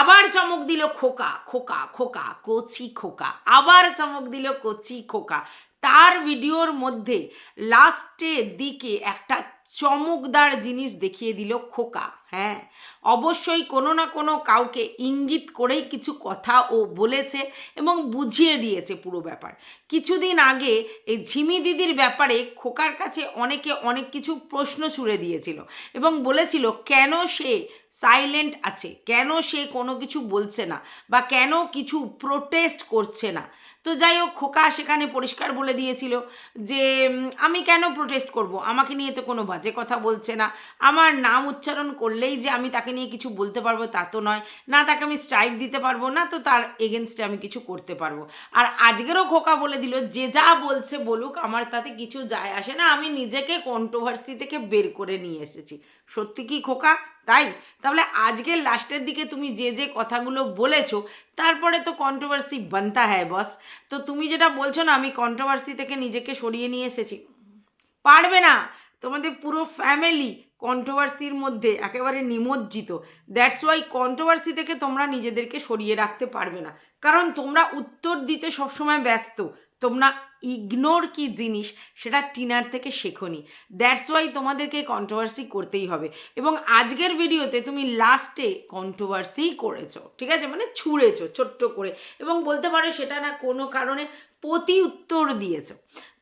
আবার চমক দিল খোকা খোকা খোকা, কচি খোকা, আবার চমক দিল কচি খোকা। তার ভিডিওর মধ্যে লাস্টের দিকে একটা চমকদার জিনিস দেখিয়ে দিল খোকা। হ্যাঁ অবশ্যই কোনো না কোনো কাউকে ইঙ্গিত করেই কিছু কথা ও বলেছে এবং বুঝিয়ে দিয়েছে পুরো ব্যাপার। কিছুদিন আগে এই ঝিমি দিদির ব্যাপারে খোকার কাছে অনেকে অনেক কিছু প্রশ্ন ছুড়ে দিয়েছিল এবং বলেছিল, কেন সে সাইলেন্ট আছে? কেন সে কোনো কিছু বলছে না? বা কেন কিছু প্রোটেস্ট করছে না? তো যাই হোক, খোকা সেখানে পরিষ্কার বলে দিয়েছিল যে আমি কেন প্রোটেস্ট করব? আমাকে নিয়ে তো কোনো বাজে কথা বলছে না। আমার নাম উচ্চারণ করলেই যে আমি তাকে নিয়ে কিছু বলতে পারব তা তো নয়। না, তাকে আমি স্ট্রাইক দিতে পারব, না তো তার এগেনস্টে আমি কিছু করতে পারব। আর আজকেরও খোকা বলে দিল, যে যা বলছে বলুক, আমার তাতে কিছু যায় আসে না। আমি নিজেকে কন্ট্রোভার্সি থেকে বের করে নিয়ে এসেছি। সত্যি কি খোকা? তাই? তাহলে আজকের লাস্টের দিকে তুমি যে যে কথাগুলো বলেছ, তারপরে তো কন্ট্রোভার্সি বানতা হ্যায় বস তো তুমি যেটা বলছো না, আমি কন্ট্রোভার্সি থেকে নিজেকে সরিয়ে নিয়ে এসেছি। পারবে না। তোমাদের পুরো ফ্যামিলি কন্ট্রোভার্সির মধ্যে একেবারে নিমজ্জিত। দ্যাটস ওয়াই কন্ট্রোভার্সি থেকে তোমরা নিজেদেরকে সরিয়ে রাখতে পারবে না। কারণ তোমরা উত্তর দিতে সবসময় ব্যস্ত। তোমরা ইগনোর কি জিনিস সেটা টিনার থেকে শেখোনি। দ্যাটস ওয়াই তোমাদেরকে কন্ট্রোভার্সি করতেই হবে। এবং আজকের ভিডিওতে তুমি লাস্টে কন্ট্রোভার্সি করেছ, ঠিক আছে? মানে ছুঁড়েছো, ছোট্ট করে। এবং বলতে পারো সেটা না কোনো কারণে প্রতি উত্তর দিয়েছ।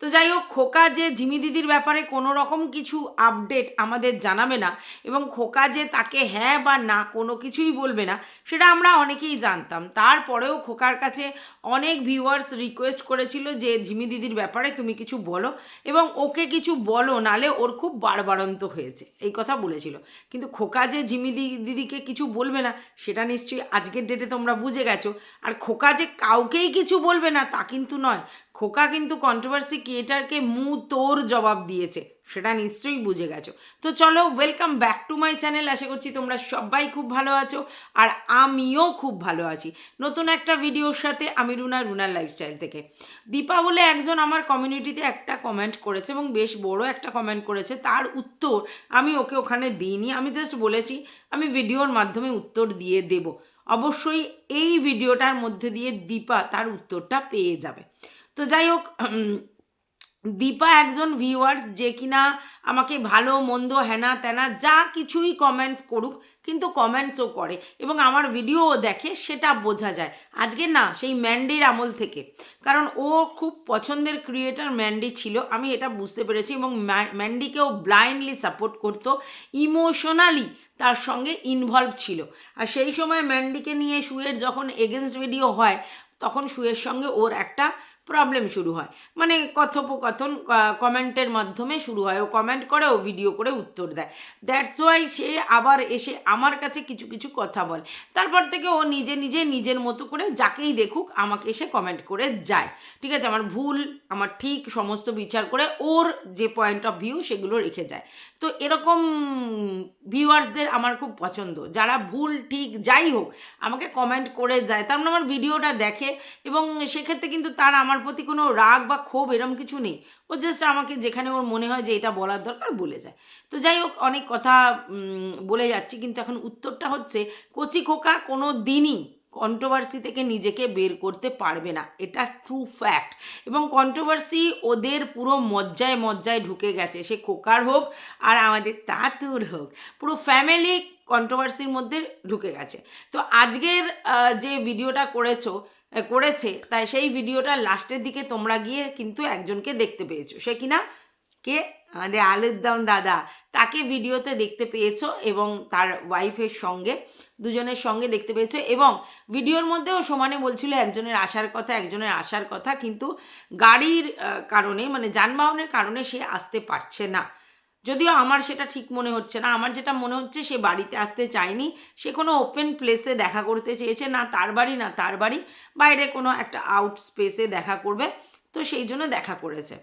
তো যাই হোক, খোকা যে ঝিমি দিদির ব্যাপারে কোনো রকম কিছু আপডেট আমাদের জানাবে না এবং খোকা যে তাকে হ্যাঁ বা না কোনো কিছুই বলবে না, সেটা আমরা অনেকেই জানতাম। তারপরেও খোকার কাছে অনেক ভিউয়ার্স রিকোয়েস্ট করেছিল যে ঝিমি দিদির ব্যাপারে তুমি কিছু বলো এবং ওকে কিছু বলো, নালে ওর খুব বাড়বাড়ন্ত হয়েছে। এই কথা বলেছিল। কিন্তু খোকা যে জিমিদি দিদিকে কিছু বলবে না, সেটা নিশ্চয়ই আজকের ডেটে তোমরা বুঝে গেছো। আর খোকা যে কাউকেই কিছু বলবে না, তা কিন্তু নয়। খোকা কিন্তু কন্ট্রোভার্সি ক্রিয়েটারকে মু তোর জবাব দিয়েছে। সেটা নিশ্চয়ই বুঝে গেছো। তো চলো welcome back to my channel আশা করছি তোমরা সবাই খুব ভালো আছো আর আমিও খুব ভালো আছি। নতুন একটা ভিডিওর সাথে আমি রুনা, রুনার লাইফস্টাইল থেকে। দীপা বলে একজন আমার কমিউনিটিতে একটা কমেন্ট করেছে এবং বেশ বড় একটা কমেন্ট করেছে। তার উত্তর আমি ওকে ওখানে দিইনি। আমি জাস্ট বলেছি, আমি ভিডিওর মাধ্যমে উত্তর দিয়ে দেব। অবশ্যই এই ভিডিওটার মধ্যে দিয়ে দীপা তার উত্তরটা পেয়ে যাবে। তো যাই হোক দীপা একজন ভিউয়ার্স যে কিনা আমাকে ভালো, মন্দ, হেনা তেনা যা কিছুই কমেন্টস করুক, কিন্তু কমেন্টসও করে এবং আমার ভিডিওও দেখে সেটা বোঝা যায়। আজকে না, সেই ম্যান্ডির আমল থেকে। কারণ ও খুব পছন্দের ক্রিয়েটার ম্যান্ডি ছিল, আমি এটা বুঝতে পেরেছি এবং ম্যান্ডিকেও ব্লাইন্ডলি সাপোর্ট করতো ইমোশনালি তার সঙ্গে ইনভলভ ছিল। আর সেই সময় ম্যান্ডিকে নিয়ে শুয়ের যখন এগেনস্ট ভিডিও হয়, তখন শুয়ের সঙ্গে ওর একটা প্রবলেম শুরু হয়। মানে কথোপকথন কমেন্টের মাধ্যমে শুরু হয়। ও কমেন্ট করে, ও ভিডিও করে উত্তর দেয়। দ্যাটস ওয়াই সে আবার এসে আমার কাছে কিছু কিছু কথা বলে। তারপর থেকে ও নিজে নিজে, নিজের মতো করে যাকেই দেখুক, আমাকে এসে কমেন্ট করে যায়। ঠিক আছে? আমার ভুল, আমার ঠিক সমস্ত বিচার করে ওর যে পয়েন্ট অফ ভিউ সেগুলো রেখে যায়। তো এরকম ভিউয়ার্সদের আমার খুব পছন্দ। যারা ভুল, ঠিক, যাই হোক, আমাকে কমেন্ট করে যায়। তার মানে আমার ভিডিওটা দেখে এবং সেক্ষেত্রে কিন্তু তার আমার প্রতি কোনো রাগ বা ক্ষোভ এরম কিছু নেই। ও জাস্ট আমাকে যেখানে ওর মনে হয় যে এটা বলার দরকার বলে যায়। তো যাই হোক, অনেক কথা বলে যাচ্ছি, কিন্তু এখন উত্তরটা হচ্ছে কচি খোকা কোনো দিনই কন্ট্রোভার্সি থেকে নিজেকে বের করতে পারবে না। এটা ট্রু ফ্যাক্ট এবং কন্ট্রোভার্সি ওদের পুরো মজ্জায় মজ্জায় ঢুকে গেছে। সে খোকার হোক আর আমাদের তাতুর হোক, পুরো ফ্যামিলি কন্ট্রোভার্সির মধ্যে ঢুকে গেছে। তো আজকের যে ভিডিওটা করেছ করেছে। তাই সেই ভিডিওটা লাস্টের দিকে তোমরা গিয়ে কিন্তু একজনকে দেখতে পেয়েছ। সে কিনা কে? আমাদের আলুর দম দাদা। তাকে ভিডিওতে দেখতে পেয়েছ এবং তার ওয়াইফের সঙ্গে, দুজনের সঙ্গে দেখতে পেয়েছ এবং ভিডিওর মধ্যেও সমানে বলছিল একজনের আসার কথা, একজনের আসার কথা, কিন্তু গাড়ির কারণে মানে যানবাহনের কারণে সে আসতে পারছে না। যদিও আমার সেটা ঠিক মনে হচ্ছে না। আমার যেটা মনে হচ্ছে সে বাড়িতে আসতে চায়নি। সে কোনো ওপেন প্লেসে দেখা করতে চেয়েছে না তার বাড়ি, না তার বাড়ি। বাইরে কোনো একটা আউট স্পেসে দেখা করবে। তো সেই জন্য দেখা করেছে।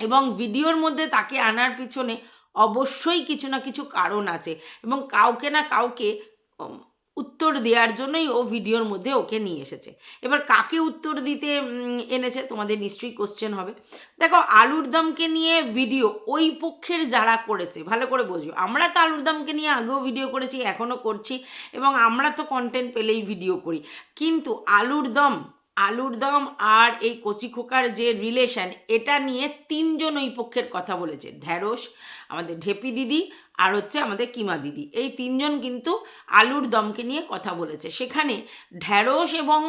এবং ভিডিওর মধ্যে তাকে আনার পিছনে অবশ্যই কিছু না কিছু কারণ আছে। এবং কাউকে না কাউকে উত্তর দেওয়ার জন্যই ও ভিডিওর মধ্যে ওকে নিয়ে এসেছে। এবার কাকে উত্তর দিতে এনেছে তোমাদের নিশ্চয়ই কোশ্চেন হবে। দেখো আলুর দমকে নিয়ে ভিডিও ওই পক্ষের যারা করেছে, ভালো করে বোঝো। আমরা তো আলুর দমকে নিয়ে আগেও ভিডিও করেছি, এখনও করছি, এবং আমরা তো কন্টেন্ট পেলেই ভিডিও করি। কিন্তু আলুর দম আলুর দম আর এই কচি খোকার যে রিলেশন এটা নিয়ে তিনজন ওই পক্ষের কথা বলেছে। ঢ্যাঁড়স, আমাদের ঢেপি দিদি আর হচ্ছে আমাদের কিমা দিদি। এই তিনজন কিন্তু আলুর দমকে নিয়ে কথা বলেছে। সেখানে ঢ্যাঁড়স এবং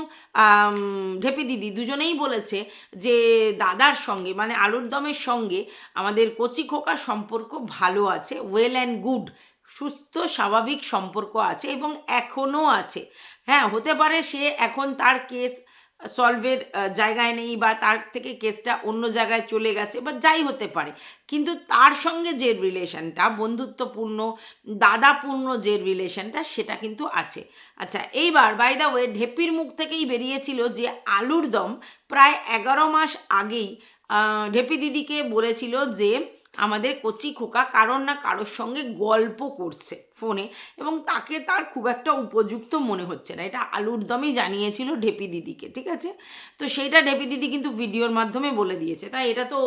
ঢেপি দিদি দুজনেই বলেছে যে দাদার সঙ্গে মানে আলুর দমের সঙ্গে আমাদের কচি খোকার সম্পর্ক ভালো আছে ওয়েল অ্যান্ড গুড সুস্থ, স্বাভাবিক সম্পর্ক আছে এবং এখনও আছে। হ্যাঁ হতে পারে সে এখন তার কেস সলভের জায়গায় নেই বা তার থেকে কেসটা অন্য জায়গায় চলে গেছে বা যাই হতে পারে। কিন্তু তার সঙ্গে যে রিলেশনটা বন্ধুত্বপূর্ণ, দাদাপূর্ণ যে রিলেশনটা সেটা কিন্তু আছে। আচ্ছা এইবার বাই ওয়ে ঢেপির মুখ থেকেই বেরিয়েছিল যে আলুর দম প্রায় এগারো মাস আগেই ঢেপি দিদিকে বলেছিল যে আমাদের কচি খোকা কারোর না কারোর সঙ্গে গল্প করছে। ফোনে এবং তাকে তার খুব একটা উপযুক্ত মনে হচ্ছে না। এটা আলুর দমই জানিয়েছিল ঢেপি দিদিকে, ঠিক আছে? তো সেইটা ঢেপি দিদি কিন্তু ভিডিওর মাধ্যমে বলে দিয়েছে। তাই এটা তো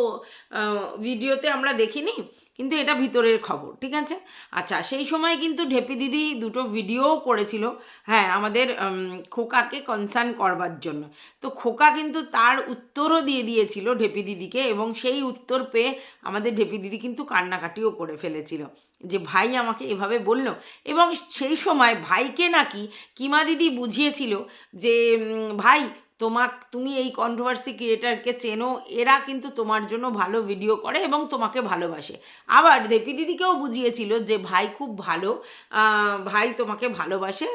ভিডিওতে আমরা দেখিনি, কিন্তু এটা ভিতরের খবর, ঠিক আছে? আচ্ছা সেই সময় কিন্তু ঢেপি দিদি দুটো ভিডিওও করেছিল হ্যাঁ আমাদের খোকাকে কনসার্ন করবার জন্য। তো খোকা কিন্তু তার উত্তরও দিয়ে দিয়েছিল ঢেপি দিদিকে এবং সেই উত্তর পেয়ে আমাদের ঢেপি দিদি কিন্তু কান্নাকাটিও করে ফেলেছিল। যে ভাই আমাকে এভাবে বলল এবং সেই সময় ভাইকে নাকি কিমা দিদি বুঝিয়েছিল যে ভাই, তোমাক, তুমি এই কন্ট্রোভার্সি ক্রিয়েটারকে চেনো, এরা কিন্তু তোমার জন্য ভালো ভিডিও করে এবং তোমাকে ভালোবাসে। আবার দেপি দিদিকেও বুঝিয়েছিল যে, ভাই খুব ভালো ভাই তোমাকে ভালোবাসে,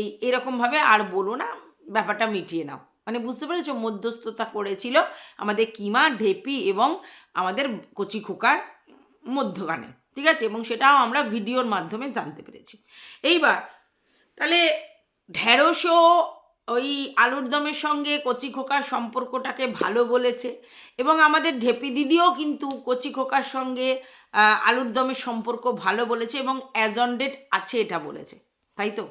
এই, এরকমভাবে আর বলো না, ব্যাপারটা মিটিয়ে নাও। মানে বুঝতে পেরেছ? মধ্যস্থতা করেছিল আমাদের কিমা ঢেপি এবং আমাদের কচি খোকার মধ্যখানে। ঠিক আছে? এবং সেটাও আমরা ভিডিওর মাধ্যমে জানতে পেরেছি। এইবার, তাহলে ঢ্যাঁড়সও ওই আলুর দমের সঙ্গে কচি খোকার সম্পর্কটাকে ভালো বলেছে এবং আমাদের ঢেপি দিদিও কিন্তু কচি খোকার সঙ্গে আলুর দমের সম্পর্ক ভালো বলেছে এবং অ্যাজন্ডেড আছে এটা বলেছে। তাই তো?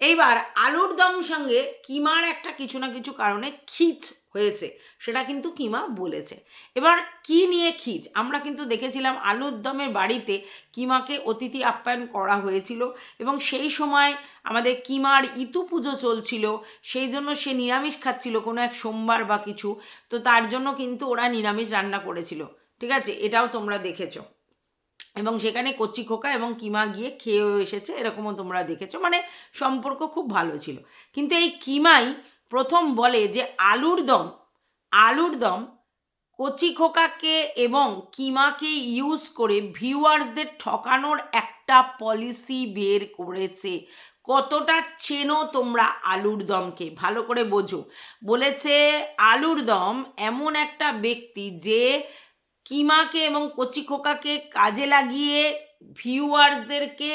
এইবার আলুর দম সঙ্গে কিমার একটা কিছু না কিছু কারণে খিচ হয়েছে, সেটা কিন্তু কিমা বলেছে। এবার কি নিয়ে খিচ? আমরা কিন্তু দেখেছিলাম আলুর দমের বাড়িতে কিমাকে অতিথি আপ্যায়ন করা হয়েছিল এবং সেই সময় আমাদের কিমার ইতু পুজো চলছিল, সেই জন্য সে নিরামিষ খাচ্ছিল কোনো এক সোমবার বা কিছু, তো তার জন্য কিন্তু ওরা নিরামিষ রান্না করেছিল। ঠিক আছে? এটাও তোমরা দেখেছ। এবং সেখানে কচি খোকা এবং কিমা গিয়ে খেয়েও এসেছে, এরকমও তোমরা দেখেছ। মানে সম্পর্ক খুব ভালো ছিল। কিন্তু এই কিমাই প্রথম বলে যে আলুর দম আলুর দম কচি খোকাকে এবং কিমাকে ইউজ করে ভিউয়ার্সদের ঠকানোর একটা পলিসি বের করেছে। কতটা চেনো তোমরা আলুর দমকে? ভালো করে বোঝো। বলেছে, আলুর দম এমন একটা ব্যক্তি যে কিমাকে এবং কচি খোকাকে কাজে লাগিয়ে ভিউয়ার্সদেরকে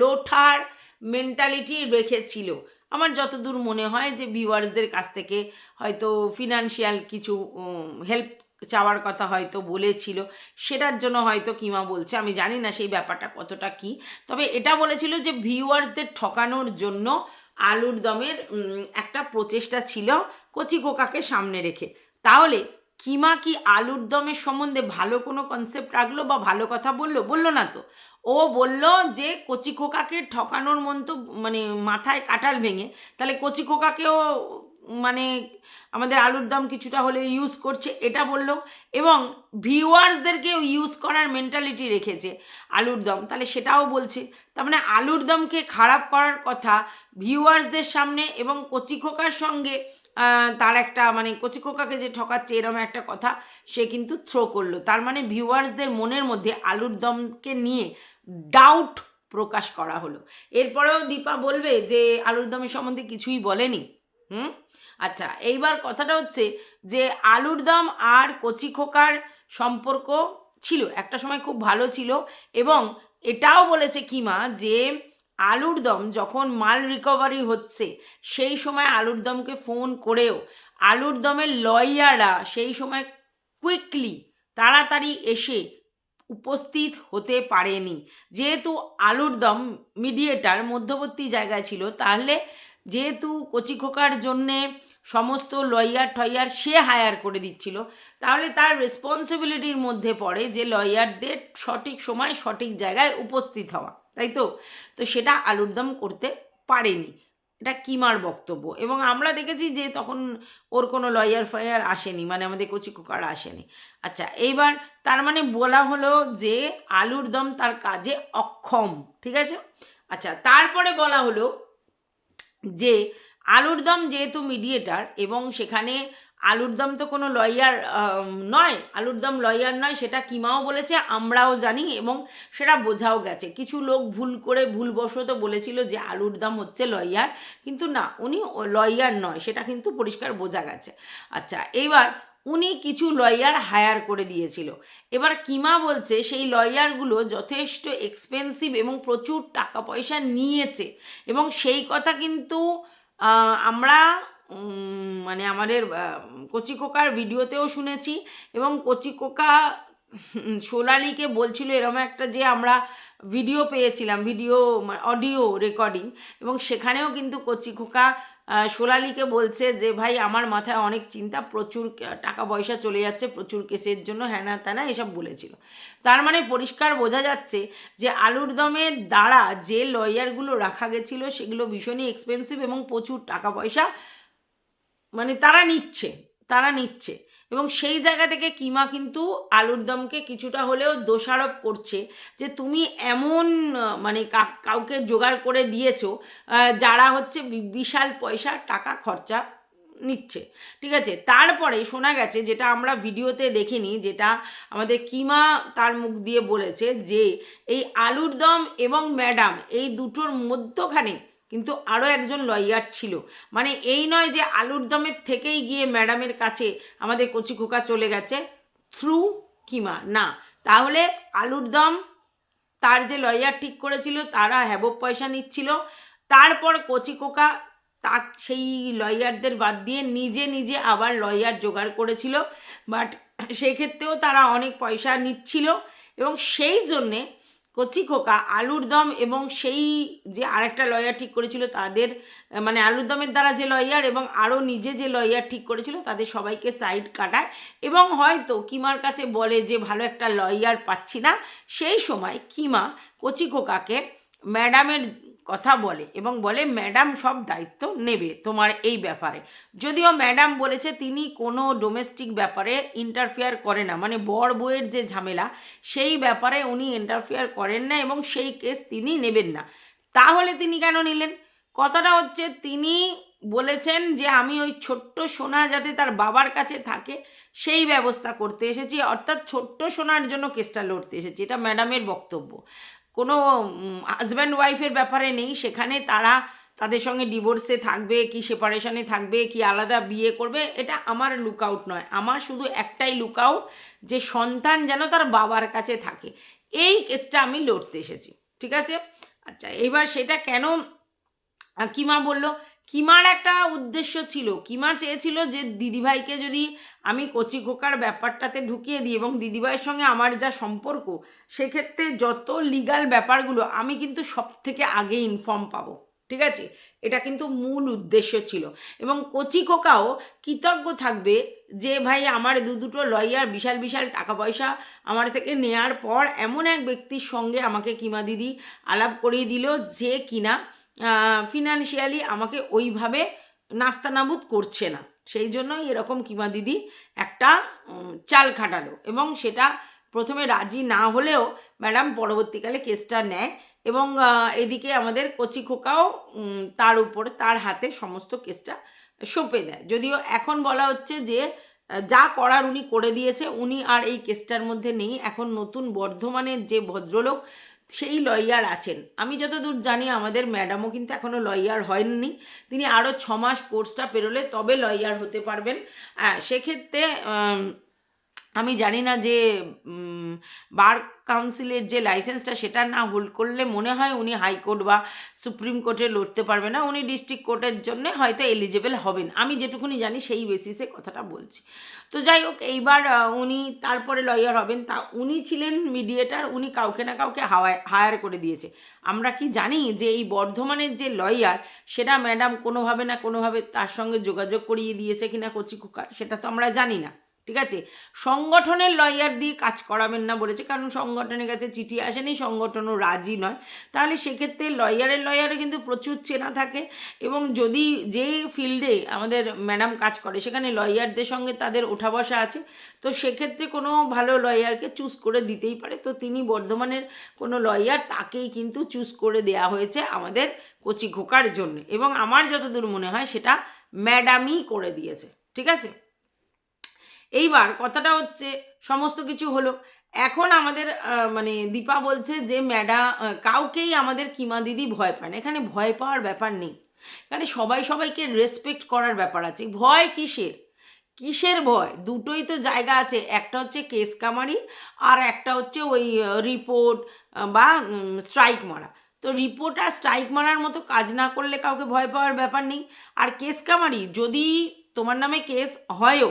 লোঠার মেন্টালিটি রেখেছিল। আমার যতদূর মনে হয় যে ভিউয়ার্সদের কাছ থেকে হয়তো ফিনান্সিয়াল কিছু হেল্প চাওয়ার কথা হয়তো বলেছিল। সেটার জন্য হয়তো কিমা বলছে, আমি জানি না সেই ব্যাপারটা কতটা কি। তবে এটা বলেছিল যে ভিউয়ার্সদের ঠকানোর জন্য আলুর দমের একটা প্রচেষ্টা ছিল কচি কোকাকে সামনে রেখে। তাহলে কিমা কি আলুর দমের সম্বন্ধে ভালো কোনো কনসেপ্ট রাখল বা ভালো কথা বলল? বলল না তো। ও বলল যে কচি খোকাকে ঠকানোর মন তো মানে মাথায় কাটাল ভেঙে, তাহলে কচি খোকাকেও মানে আমাদের আলুর দাম কিছুটা হলে ইউজ করছে, এটা বলল। এবং ভিউয়ার্সদেরকেও ইউজ করার মেন্টালিটি রেখেছে আলুর দম। তাহলে সেটাও বলছে। তার মানে আলুর দমকে খারাপ করার কথা ভিউয়ার্সদের সামনে এবং কচি খোকার সঙ্গে তার একটা মানে কচি খোকাকে যে ঠকাচ্ছে এরম একটা কথা, সে কিন্তু থ্রো করল। তার মানে ভিউয়ার্সদের মনের মধ্যে আলুর দমকে নিয়ে ডাউট প্রকাশ করা হলো। এরপরেও দীপা বলবে যে, আলুর দমের সম্বন্ধে কিছুই বলেনি। হুম? আচ্ছা এইবার কথাটা হচ্ছে যে, আলুর দম আর কচি খোকার সম্পর্ক ছিল। একটা সময় খুব ভালো ছিল এবং এটাও বলেছে কিমা যে আলুর দম যখন মাল রিকভারি হচ্ছে, সেই সময় আলুর দমকে ফোন করেও, আলুর দমের লয়াররা সেই সময় কুইকলি তাড়াতাড়ি এসে উপস্থিত হতে পারেনি। যেহেতু আলুর দম মিডিয়েটার মধ্যবর্তী জায়গায় ছিল, তাহলে যেহেতু কচি খোকার জন্যে সমস্ত লয়ার টয়ার সে হায়ার করে দিচ্ছিল, তাহলে তার রেসপন্সিবিলিটির মধ্যে পড়ে যে লয়ারদের সঠিক সময় সঠিক জায়গায় উপস্থিত হওয়া। তাই তো? তো সেটা আলুর দম করতে পারেনি। এটা কিমার বক্তব্য? এবং আমরা দেখেছি যে তখন ওর কোনো লয়ার ফয়ার আসেনি মানে আমাদের কচি কুকার আসেনি। আচ্ছা এইবার তার মানে বলা হলো যে আলুর দম তার কাজে অক্ষম, ঠিক আছে? আচ্ছা তারপরে বলা হলো যে আলুর দম যেহেতু মিডিয়েটার এবং সেখানে আলুর দম তো কোনো লয়ার নয়। আলুর দম লয়ার নয়, সেটা কিমাও বলেছে, আমরাও জানি এবং সেটা বোঝাও গেছে। কিছু লোক ভুল করে ভুলবশত বলেছিল যে আলুর দম হচ্ছে লয়ার, কিন্তু না, উনি লয়ার নয়, সেটা কিন্তু পরিষ্কার বোঝা গেছে। আচ্ছা এবার উনি কিছু লয়ার হায়ার করে দিয়েছিল। এবার কিমা বলছে, সেই লয়ারগুলো যথেষ্ট এক্সপেন্সিভ এবং প্রচুর টাকা পয়সা নিয়েছে এবং সেই কথা কিন্তু আমরা মানে আমাদের কচিকোকার ভিডিওতেও শুনেছি এবং কচিকোকা সোনালিকে বলছিল এরকম একটা যে আমরা ভিডিও পেয়েছিলাম ভিডিও অডিও রেকর্ডিং এবং সেখানেও কিন্তু কচিকোকা আহ, সোনালিকে বলছে যে ভাই আমার মাথায় অনেক চিন্তা প্রচুর টাকা পয়সা চলে যাচ্ছে প্রচুর কেসের জন্য হ্যানা ত্যানা এসব বলেছিল। তার মানে পরিষ্কার বোঝা যাচ্ছে যে আলুর দমের দ্বারা যে লয়ারগুলো রাখা গেছিল সেগুলো ভীষণই এক্সপেন্সিভ এবং প্রচুর টাকা পয়সা মানে তারা নিচ্ছে তারা নিচ্ছে। এবং সেই জায়গা থেকে কিমা কিন্তু আলুর দমকে কিছুটা হলেও দোষারোপ করছে যে তুমি এমন মানে কাউকে জোগাড় করে দিয়েছ যারা হচ্ছে বিশাল পয়সা টাকা খরচা নিচ্ছে। ঠিক আছে? তারপরে শোনা গেছে, যেটা আমরা ভিডিওতে দেখিনি, যেটা আমাদের কিমা তার মুখ দিয়ে বলেছে যে, এই আলুর দম এবং ম্যাডাম এই দুটোর মধ্যখানে কিন্তু আরও একজন লয়ার ছিল। মানে এই নয় যে আলুর দমের থেকেই গিয়ে ম্যাডামের কাছে আমাদের কচি খোকা চলে গেছে। থ্রু কিমা? না। তাহলে আলুর দম তার যে লয়ার ঠিক করেছিল, তারা হ্যাবব পয়সা নিচ্ছিল। তারপর কচি কোকা তা সেই লয়ারদের বাদ দিয়ে নিজে নিজে আবার লয়ার জোগাড় করেছিল। বাট সেক্ষেত্রেও তারা অনেক পয়সা নিচ্ছিল। এবং সেই জন্যে কচি খোকা, আলুর দম এবং সেই যে আরেকটা লয়ার ঠিক করেছিল তাদের মানে আলুর দমের দ্বারা যে লয়ার এবং আরও নিজে যে লয়ার ঠিক করেছিল তাদের সবাইকে সাইড কাটায় এবং হয়তো কিমার কাছে বলে যে ভালো একটা লয়ার পাচ্ছি না। সেই সময় কিমা কচি খোকাকে ম্যাডামের কথা বলে এবং বলে, ম্যাডাম, সব দায়িত্ব নেবে তোমার এই ব্যাপারে। যদিও ম্যাডাম বলেছে তিনি কোনো ডোমেস্টিক ব্যাপারে ইন্টারফেয়ার করে না মানে বর বউয়ের যে ঝামেলা, সেই ব্যাপারে উনি ইন্টারফেয়ার করেন না এবং সেই কেস তিনি নেবেন না। তাহলে তিনি কেন নিলেন? কথাটা হচ্ছে, তিনি বলেছেন যে, আমি ওই ছোট্ট সোনা যাতে তার বাবার কাছে থাকে, সেই ব্যবস্থা করতে এসেছি। অর্থাৎ ছোট্ট সোনার জন্য কেসটা লড়তে এসেছি, এটা ম্যাডামের বক্তব্য। কোনো হাজব্যান্ড ওয়াইফের ব্যাপারে নেই। সেখানে তারা তাদের সঙ্গে ডিভোর্সে থাকবে, কি সেপারেশনে থাকবে, কি আলাদা বিয়ে করবে, এটা আমার লুক আউট নয়। আমার শুধু একটাই লুক আউট যে সন্তান যেন তার বাবার কাছে থাকে। এই কেসটা আমি লড়তে এসেছি। ঠিক আছে? আচ্ছা এবার সেটা কেন কিমা বলল? কিমার একটা উদ্দেশ্য ছিল, কিমা চেয়েছিল যে দিদিভাইকে যদি আমি কচি খোকার ব্যাপারটাতে ঢুকিয়ে দিই এবং দিদিভাইয়ের সঙ্গে আমার যা সম্পর্ক, সেক্ষেত্রে যত লিগাল ব্যাপারগুলো আমি কিন্তু সব থেকে আগে ইনফর্ম পাবো, ঠিক আছে? এটা কিন্তু মূল উদ্দেশ্য ছিল। এবং কচি খোকাও কৃতজ্ঞ থাকবে যে, ভাই, আমার দু দুটো লয়ার বিশাল বিশাল টাকা পয়সা আমার থেকে নেয়ার পর এমন এক ব্যক্তির সঙ্গে আমাকে কিমা দিদি আলাপ করিয়ে দিল যে কিনা ফিনান্সিয়ালি আমাকে ওইভাবে নাস্তানাবুদ করছে না। সেই জন্যই এরকম কিমা দিদি একটা চাল খাটালো এবং সেটা প্রথমে রাজি না হলেও ম্যাডাম পরবর্তীকালে কেসটা নেয় এবং এদিকে আমাদের কচি খোকাও তার উপর, তার হাতে সমস্ত কেসটা সঁপে দেয়। যদিও এখন বলা হচ্ছে যে, যা করার উনি করে দিয়েছে, উনি আর এই কেসটার মধ্যে নেই। এখন নতুন বর্ধমানের যে ভদ্রলোক সেই লয়ার আছেন। আমি যতদূর জানি আমাদের ম্যাডামও কিন্তু এখনও লয়ার হয়নি। তিনি আরও ছমাস মাস কোর্সটা পেরোলে তবে লয়ার হতে পারবেন। সেক্ষেত্রে আমি জানি না যে বার কাউন্সিলের যে লাইসেন্সটা সেটা না হোল্ড করলে মনে হয় উনি হাইকোর্ট বা সুপ্রিম কোর্টে লড়তে পারবে না। উনি ডিস্ট্রিক্ট কোর্টের জন্য হয়তো এলিজেবল হবেন। আমি যেটুকুনি জানি সেই বেসিসে কথাটা বলছি। তো যাই হোক, এইবার উনি তারপরে লয়ার হবেন। তা উনি ছিলেন মিডিয়েটার উনি কাউকে না কাউকে হাওয়ায় হায়ার করে দিয়েছে। আমরা কি জানি যে এই বর্ধমানের যে লয়ার সেটা ম্যাডাম কোনোভাবে না কোনোভাবে তার সঙ্গে যোগাযোগ করিয়ে দিয়েছে কিনা কচি কুকার সেটা তো আমরা জানি না। ঠিক আছে? সংগঠনের লয়ার দিয়ে কাজ করাবেন না বলেছে, কারণ সংগঠনের কাছে চিঠি আসেনি, সংগঠনও রাজি নয়। তাহলে সেক্ষেত্রে লয়ারের লয়ারে কিন্তু প্রচুর চেনা থাকে এবং যদি যে ফিল্ডে আমাদের ম্যাডাম কাজ করে, সেখানে লয়ারদের সঙ্গে তাদের ওঠা বসা আছে, তো সেক্ষেত্রে কোনো ভালো লয়ারকে চুজ করে দিতেই পারে। তো তিনি বর্ধমানের কোনো লয়ার তাকেই কিন্তু চুজ করে দেয়া হয়েছে আমাদের কচি খোকার জন্য। এবং আমার যতদূর মনে হয়, সেটা ম্যাডামই করে দিয়েছে। ঠিক আছে? এইবার কথাটা হচ্ছে, সমস্ত কিছু হলো। এখন আমাদের মানে দীপা বলছে যে, ম্যাডা কাউকেই আমাদের কিমা দিদি ভয় পায় এখানে ভয় পাওয়ার ব্যাপার নেই। এখানে সবাই সবাইকে রেসপেক্ট করার ব্যাপার আছে। ভয় কিসের? কিসের ভয়? দুটোই তো জায়গা আছে। একটা হচ্ছে কেস কামারি আর একটা হচ্ছে ওই রিপোর্ট বা স্ট্রাইক মারা। তো রিপোর্ট আর স্ট্রাইক মারার মতো কাজ না করলে কাউকে ভয় পাওয়ার ব্যাপার নেই। আর কেস কামারি, যদি তোমার নামে কেস হয়ও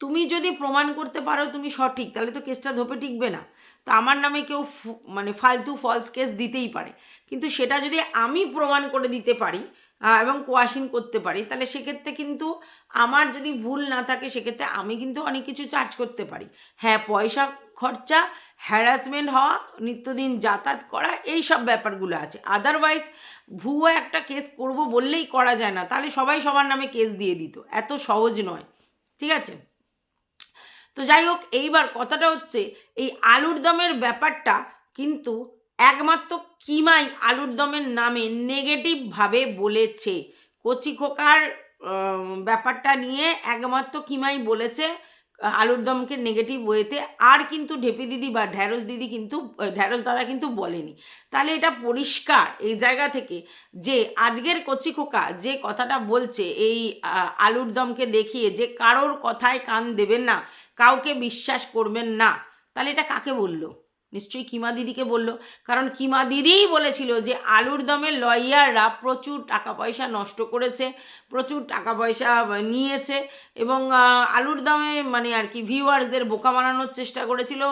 তুমি যদি প্রমাণ করতে পারো তুমি সঠিক, তাহলে তো কেসটা ধোপে টিকবে না। তো আমার নামে কেউ মানে ফালতু ফলস কেস দিতেই পারে। কিন্তু সেটা যদি আমি প্রমাণ করে দিতে পারি এবং কোয়াশিন করতে পারি, তাহলে সেক্ষেত্রে কিন্তু আমার যদি ভুল না থাকে, সেক্ষেত্রে আমি কিন্তু অনেক কিছু চার্জ করতে পারি। হ্যাঁ পয়সা খরচা হ্যারাসমেন্ট হওয়া, নিত্যদিন যাতায়াত করা, এই সব ব্যাপারগুলো আছে। আদারওয়াইজ ভুয়ো একটা কেস করব বললেই করা যায় না। তাহলে সবাই সবার নামে কেস দিয়ে দিত। এত সহজ নয়। ঠিক আছে? তো যাই হোক, এইবার কথাটা হচ্ছে, এই আলুর দমের ব্যাপারটা কিন্তু একমাত্র কিমাই আলুর দমের নামে নেগেটিভভাবে বলেছে। কচি খোকার ব্যাপারটা নিয়ে একমাত্র কিমাই বলেছে। আলুর দমকে নেগেটিভ ওয়েতে আর কিন্তু ঢেপি দিদি বা ঢ্যাঁড়স দিদি কিন্তু ঢ্যাঁড়স দাদা কিন্তু বলেনি। তাহলে এটা পরিষ্কার এই জায়গা থেকে যে আজকের কচি খোকা যে কথাটা বলছে, এই আলুর দমকে দেখিয়ে যে কারোর কথায় কান দেবেন না, কাউকে বিশ্বাস করবেন না, তাহলে এটা কাকে বলল? নিশ্চয়ই কিমা দিদিকে বলল। কারণ কিমা দিদিই বলেছিল যে, আলুর দমে লয়াররা প্রচুর টাকা পয়সা নষ্ট করেছে, প্রচুর টাকা পয়সা নিয়েছে এবং আলুর দমে মানে আর কি ভিউয়ার্সদের বোকা বানানোর চেষ্টা করেছিল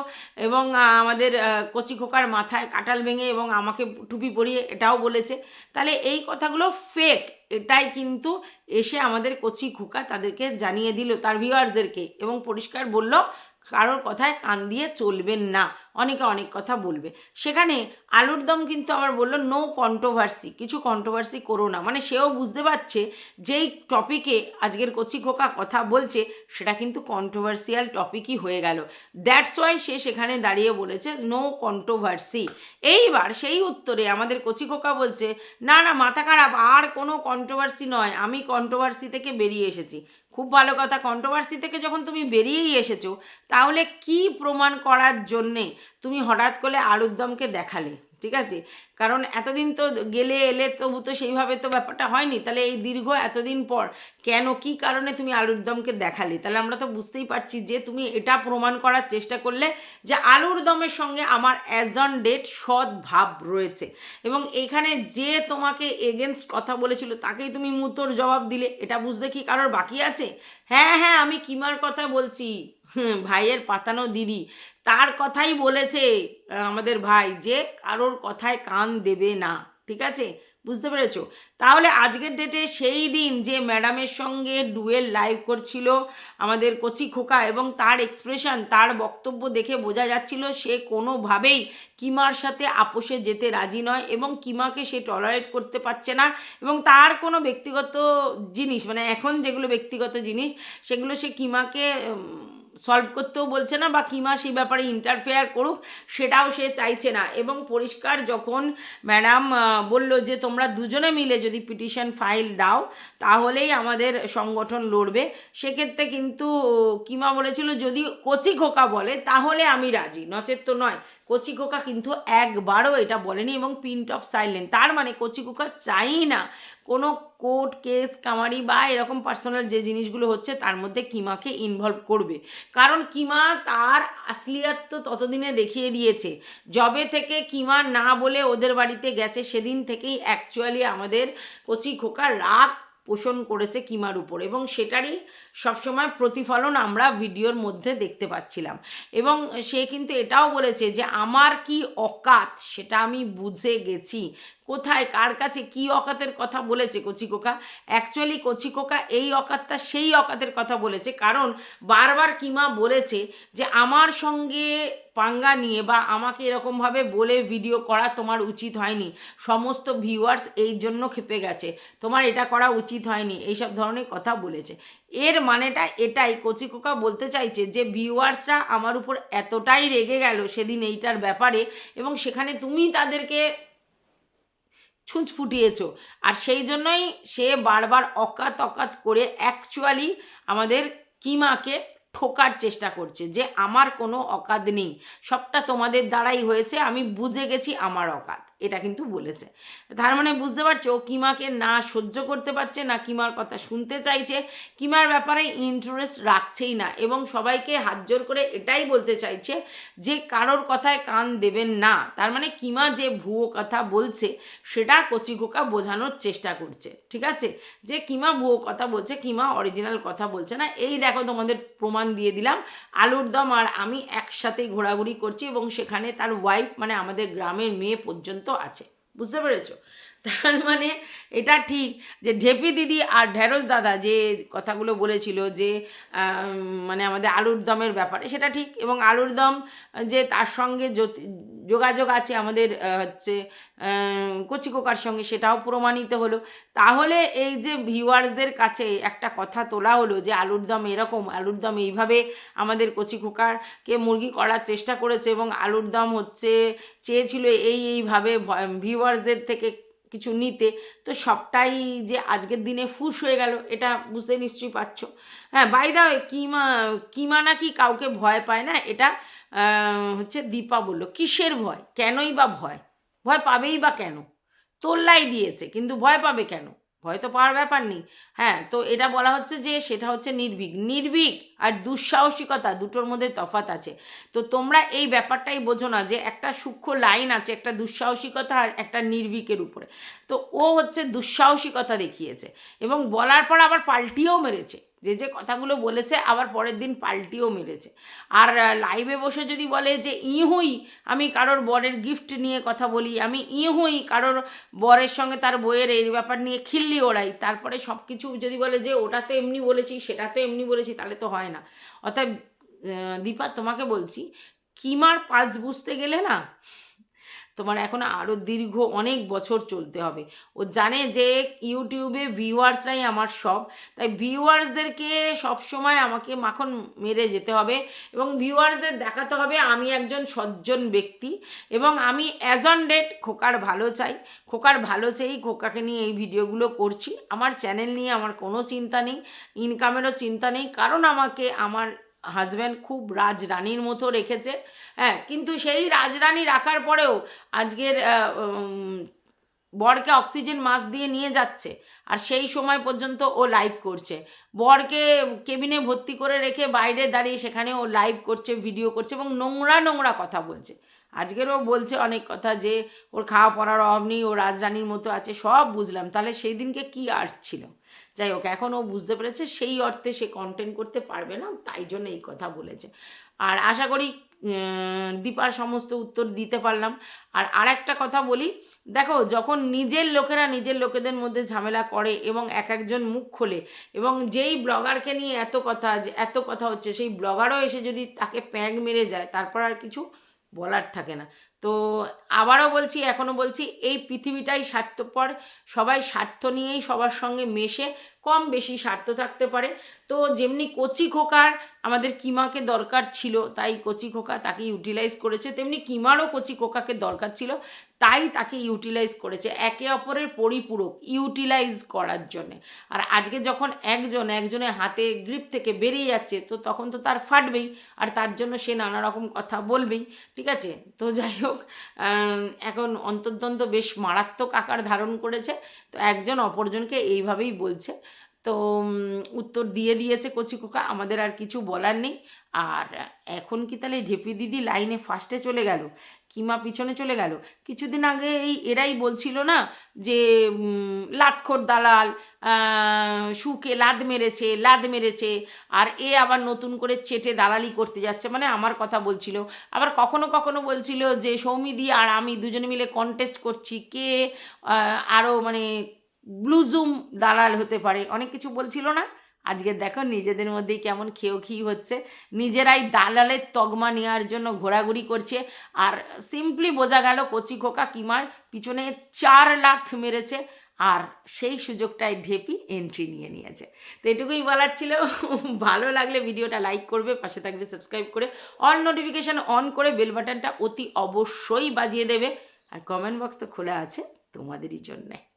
এবং আমাদের কচি খোকার মাথায় কাটাল ভেঙে এবং আমাকে টুপি পরিয়ে এটাও বলেছে। তাহলে এই কথাগুলো ফেক এটাই কিন্তু এসে আমাদের কচি খোকা তাদেরকে জানিয়ে দিল, তার ভিউয়ার্সদেরকে এবং পরিষ্কার বলল কারোর কথায় কান দিয়ে চলবেন না। অনেকে অনেক কথা বলবে। সেখানে আলুর দম কিন্তু আবার বলল নো কন্ট্রোভার্সি কিছু কন্ট্রোভার্সি করো না। মানে সেও বুঝতে পারছে যেই টপিকে আজকের কচি খোকা কথা বলছে, সেটা কিন্তু কন্ট্রোভার্সিয়াল টপিকই হয়ে গেল। দ্যাটস ওয়াই সে সেখানে দাঁড়িয়ে বলেছে নো কন্ট্রোভার্সি এইবার সেই উত্তরে আমাদের কচি খোকা বলছে, না না, মাথা খারাপ। আর কোনো কন্ট্রোভার্সি নয়। আমি কন্ট্রোভার্সি থেকে বেরিয়ে এসেছি। খুব ভালো কথা। কন্ট্রোভার্সি থেকে যখন তুমি বেরিয়েই এসেছ, তাহলে কি প্রমাণ করার জন্যে তুমি হঠাৎ করে আলুর দমকে দেখালে? ঠিক আছে? কারণ এতদিন তো গেলে, এলে তবু তো সেইভাবে তো ব্যাপারটা হয়নি। তাহলে এই দীর্ঘ এতদিন পর কেন, কি কারণে তুমি আলুর দমকে দেখালে? তাহলে আমরা তো বুঝতেই পারছি যে তুমি এটা প্রমাণ করার চেষ্টা করলে যে আলুর দমের সঙ্গে আমার অ্যাজ অন ডেট সৎ ভাব রয়েছে। এবং এখানে যে তোমাকে এগেনস্ট কথা বলেছিল, তাকেই তুমি মুতোর জবাব দিলে। এটা বুঝতে কি কারোর বাকি আছে? হ্যাঁ হ্যাঁ আমি কিমার কথা বলছি। ভাইয়ের পাতানো দিদি। তার কথাই বলেছে আমাদের ভাই যে কারোর কথায় কান দেবে না, ঠিক আছে? বুঝতে পেরেছ? তাহলে আজকের ডেটে সেই দিন যে ম্যাডামের সঙ্গে ডুয়েল লাইভ করছিল আমাদের কচি খোকা এবং তার এক্সপ্রেশন তার বক্তব্য দেখে বোঝা যাচ্ছিল সে কোনোভাবেই কিমার সাথে আপোষে যেতে রাজি নয় এবং কিমাকে সে টলারেট করতে পারছে না এবং তার কোনো ব্যক্তিগত জিনিস মানে এখন যেগুলো ব্যক্তিগত জিনিস, সেগুলো সে কিমাকে সলভ করতেও বলছে না বা কিমা সেই ব্যাপারে ইন্টারফেয়ার করুক, সেটাও সে চাইছে না। এবং পরিষ্কার যখন ম্যাডাম বলল যে তোমরা দুজনে মিলে যদি পিটিশন ফাইল দাও, তাহলেই আমাদের সংগঠন লড়বে। সেক্ষেত্রে কিন্তু কিমা বলেছিল, যদি কচি খোকা বলে, তাহলে আমি রাজি। নচেত তো নয়, কচি খোকা কিন্তু একবারও এটা বলেনি এবং পিন্ট অফ সাইলেন্ট তার মানে কচি খোকা চাই না। কোনো কোর্ট কেস, কামারি বা এরকম পার্সোনাল যে জিনিসগুলো হচ্ছে তার মধ্যে কিমাকে ইনভলভ করবে। কারণ কিমা তার আসলিয়াত তো ততদিনে দেখিয়ে দিয়েছে। জবে থেকে কিমা না বলে ওদের বাড়িতে গেছে, সেদিন থেকেই অ্যাকচুয়ালি আমাদের কচি খোকা রাগ পোষণ করেছে কিমার উপর এবং সেটারই সবসময় প্রতিফলন আমরা ভিডিওর মধ্যে দেখতে পাচ্ছিলাম। এবং সে কিন্তু এটাও বলেছে যে, আমার কি অকাত? সেটা আমি বুঝে গেছি। কোথায়, কার কাছে কি অকাতের কথা বলেছে কচিকোকা অ্যাকচুয়ালি কচিকোকা এই অকাতটা সেই অকাতের কথা বলেছে। কারণ বারবার কিমা বলেছে যে, আমার সঙ্গে পাঙ্গা নিয়ে বা আমাকে এরকমভাবে বলে ভিডিও করা তোমার উচিত হয়নি। সমস্ত ভিউয়ার্স এই জন্য খেপে গেছে। তোমার এটা করা উচিত হয়নি। এইসব ধরনের কথা বলেছে। এর মানেটা এটাই। কচিকোকা বলতে চাইছে যে ভিউয়ার্সরা আমার উপর এতটাই রেগে গেল সেদিন এইটার ব্যাপারে এবং সেখানে তুমি তাদেরকে ছুঁচ ফুটিয়েছ। আর সেই জন্যই সে বারবার অকাত অকাত করে অ্যাকচুয়ালি আমাদের কিমাকে ঠোকার চেষ্টা করছে যে আমার কোনো অকাত নেই। সবটা তোমাদের দ্বারাই হয়েছে, আমি বুঝে গেছি আমার অকাত। এটা কিন্তু বলেছে। তার মানে বুঝতে পারছ ও কিমাকে না সহ্য করতে পারছে, না কিমার কথা শুনতে চাইছে, কিমার ব্যাপারে ইন্টারেস্ট রাখছেই না এবং সবাইকে হাত জোর করে এটাই বলতে চাইছে যে কারোর কথায় কান দেবেন না। তার মানে কিমা যে ভুয়ো কথা বলছে, সেটা কচিকোকা বোঝানোর চেষ্টা করছে, ঠিক আছে? যে কিমা ভুয়ো কথা বলছে, কিমা অরিজিনাল কথা বলছে না। এই দেখো তোমাদের প্রমাণ দিয়ে দিলাম। আলুর দম আর আমি একসাথেই ঘোরাঘুরি করছি এবং সেখানে তার ওয়াইফ মানে আমাদের গ্রামের মেয়ে পর্যন্ত আছে বুঝতে পেরেছ? তার মানে এটা ঠিক যে ঢেপি দিদি আর ঢেঁড়স দাদা যে কথাগুলো বলেছিল যে মানে আমাদের আলুর দমের ব্যাপারে, সেটা ঠিক। এবং আলুর দম যে তার সঙ্গে যোগাযোগ আছে আমাদের হচ্ছে কচি কোকার সঙ্গে, সেটাও প্রমাণিত হলো। তাহলে এই যে ভিউয়ার্সদের কাছে একটা কথা তোলা হলো যে আলুর দম এরকম, আলুর দম এইভাবে আমাদের কচি খোকারকে মুরগি করার চেষ্টা করেছে এবং আলুর দম হচ্ছে, চেয়েছিল এই, এইভাবে ভিউয়ার্সদের থেকে কিছু নিতে, তো সবটাই যে আজকের দিনে ফুস হয়ে গেল, এটা বুঝতে নিশ্চয়ই পারছ। হ্যাঁ বাই দা কিমা কিমা নাকি কাউকে ভয় পায় না, এটা হচ্ছে দীপা বলল। কিসের ভয়? কেনই বা ভয়? ভয় পাবেই বা কেন? তোল্লাই দিয়েছে, কিন্তু ভয় পাবে কেন? ভয় তো পাওয়ার ব্যাপার নেই। হ্যাঁ তো এটা বলা হচ্ছে যে সেটা হচ্ছে নির্ভীক। নির্ভীক আর দুঃসাহসিকতা, দুটোর মধ্যে তফাৎ আছে। তো তোমরা এই ব্যাপারটাই বোঝো না যে একটা সূক্ষ্ম লাইন আছে, একটা দুঃসাহসিকতা আর একটা নির্ভীকের উপরে। তো ও হচ্ছে দুঃসাহসিকতা দেখিয়েছে এবং বলার পর আবার পাল্টিয়েও মেরেছে। যে যে কথাগুলো বলেছে, আবার পরের দিন পাল্টিও মেরেছে। আর লাইভে বসে যদি বলে যে, ইহুই, আমি কারোর বরের গিফট নিয়ে কথা বলি, আমি ইহুই, কারোর বরের সঙ্গে তার বইয়ের এই ব্যাপার নিয়ে খিল্লি ওড়াই, তারপরে সব কিছু যদি বলে যে, ওটা তো এমনি বলেছি, সেটা তো এমনি বলেছি, তাহলে তো হয় না। অর্থাৎ দীপা তোমাকে বলছি কিমার পাঁচ বুঝতে গেলে না তোমার এখন আরও দীর্ঘ অনেক বছর চলতে হবে। ও জানে যে ইউটিউবে ভিউয়ার্সরাই আমার সব, তাই ভিউয়ার্সদেরকে সবসময় আমাকে মাখন মেরে যেতে হবে এবং ভিউয়ার্সদের দেখাতে হবে আমি একজন সজ্জন ব্যক্তি এবং আমি অ্যাজ অন ডেট খোকার ভালো চাই, খোকার ভালো চাই খোকাকে নিয়ে এই ভিডিওগুলো করছি। আমার চ্যানেল নিয়ে আমার কোনো চিন্তা নেই ইনকামেরও চিন্তা নেই, কারণ আমাকে আমার হাজব্যান্ড খুব রাজরানীর মতো রেখেছে। হ্যাঁ কিন্তু সেই রাজরানী রাখার পরেও আজকের বরকে অক্সিজেন মাস্ক দিয়ে নিয়ে যাচ্ছে আর সেই সময় পর্যন্ত ও লাইভ করছে। বরকে কেবিনে ভর্তি করে রেখে বাইরে দাঁড়িয়ে সেখানে ও লাইভ করছে ভিডিও করছে এবং নোংরা নোংরা কথা বলছে। আজকের ও বলছে অনেক কথা যে, ওর খাওয়া পড়ার অভাব নেই, ও রাজরানীর মতো আছে, সব বুঝলাম। তাহলে সেই দিনকে কী আর্ট ছিল? যাই হোক, এখন ও বুঝতে পেরেছে সেই অর্থে সে কন্টেন্ট করতে পারবে না, তাই জন্য এই কথা বলেছে। আর আশা করি দীপার সমস্ত উত্তর দিতে পারলাম। আর আর একটা কথা বলি, দেখো, যখন নিজের লোকেরা নিজের লোকেদের মধ্যে ঝামেলা করে এবং এক একজন মুখ খোলে এবং যেই ব্লগারকে নিয়ে এত কথা, যে এত কথা হচ্ছে, সেই ব্লগারও এসে যদি তাকে প্যাঁক মেরে যায়, তারপর আর কিছু বলার থাকে না। তো আবারও বলছি এখনও বলছি এই পৃথিবীটাই স্বার্থপর। সবাই স্বার্থ নিয়েই সবার সঙ্গে মেশে কম বেশি স্বার্থ থাকতে পারে। তো যেমনি কচি খোকার আমাদের কিমাকে দরকার ছিল, তাই কচি খোকা তাকে ইউটিলাইজ করেছে। তেমনি কিমারও কচি খোকাকে দরকার ছিল, তাই তাকে ইউটিলাইজ করেছে। একে অপরের পরিপূরক ইউটিলাইজ করার জন্যে। আর আজকে যখন একজন একজনের হাতে গ্রিপ থেকে বেরিয়ে যাচ্ছে, তো তখন তো তার ফাটবেই, আর তার জন্য সে নানা রকম কথা বলবেই, ঠিক আছে? তো যাই হোক এখন অন্তর্দ্বন্দ্ব বেশ মারাত্মক আকার ধারণ করেছে। তো একজন অপরজনকে এইভাবেই বলছে। তো উত্তর দিয়ে দিয়েছে কচি খোকা আমাদের আর কিছু বলার নেই। আর এখন কি তাহলে ঢেপি দিদি লাইনে ফার্স্টে চলে গেল? কিমা পিছনে চলে গেল? কিছুদিন আগে এই এরাই বলছিল না যে উম, লাতখোর দালাল সুকে লাদ মেরেছে লাদ মেরেছে আর এ আবার নতুন করে চেটে দালালি করতে যাচ্ছে মানে আমার কথা বলছিল। আবার কখনো কখনো বলছিল যে সৌমিদি আর আমি দুজনে মিলে কন্টেস্ট করছি কে আরও মানে ব্লুজুম দালাল হতে পারে, অনেক কিছু বলছিল না। আজকে দেখো নিজেদের মধ্যেই কেমন খেয়েও খেয়ে হচ্ছে। নিজেরাই দালালের তগমা নেওয়ার জন্য ঘোরাঘুরি করছে। আর সিম্পলি বোঝা গেল কচি খোকা কিমার পিছনে চার লাখ মেরেছে। আর সেই সুযোগটায় ঢেপি এন্ট্রি নিয়ে নিয়েছে। তো এটুকুই বলার ছিল। ভালো লাগলে ভিডিওটা লাইক করবে, পাশে থাকবে সাবস্ক্রাইব করে। অল নোটিফিকেশান অন করে বেল বাটনটা অতি অবশ্যই বাজিয়ে দেবে। আর কমেন্ট বক্স তো খোলা আছে তোমাদেরই জন্যে।